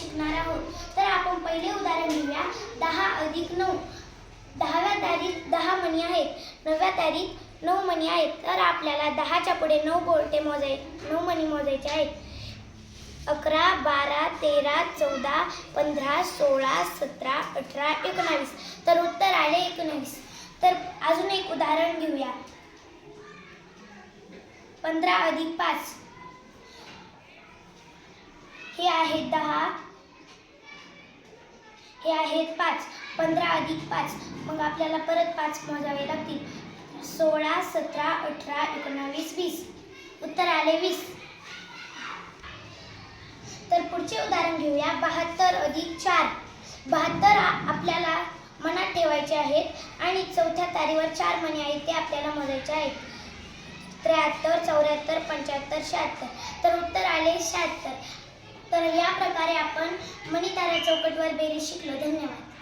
शिकणार आहोत. तर आपण पहिले उदाहरण घेऊया. दहा अधिक नऊ. दहाव्या तारीख दहा मणी आहेत. नवव्या तारीख नऊ मणी आहेत. तर आपल्याला दहाच्या पुढे नऊ बोलटे मोजाय नऊ मणी मोजायचे आहेत. अकरा बारा तेरा चौदा पंधरा सोळा सतरा अठरा एकोणावीस. तर उत्तर आले एकोणावीस. तर अजून एक उदाहरण घेऊया. पंधरा अधिक पाच. हे आहे दहा. हे आहेत पाच. पंधरा अधिक पाच. मग आपल्याला परत पाच मोजावे लागतील. सोळा सतरा अठरा एकोणावीस वीस. उत्तर आले वीस. तर पुढचे उदाहरण घेऊया. बहात्तर अधिक चार. बहात्तर आपल्याला मनात ठेवायचे आहेत आणि चौथ्या तारीवर चार मणी आहेत ते आपल्याला मोजायचे आहेत. त्र्याहत्तर चौऱ्याहत्तर पंच्याहत्तर शहात्तर. तर उत्तर आले शहात्तर. तर या प्रकारे आपण मणितारा चौकटवर बेरीज शिकलो. धन्यवाद.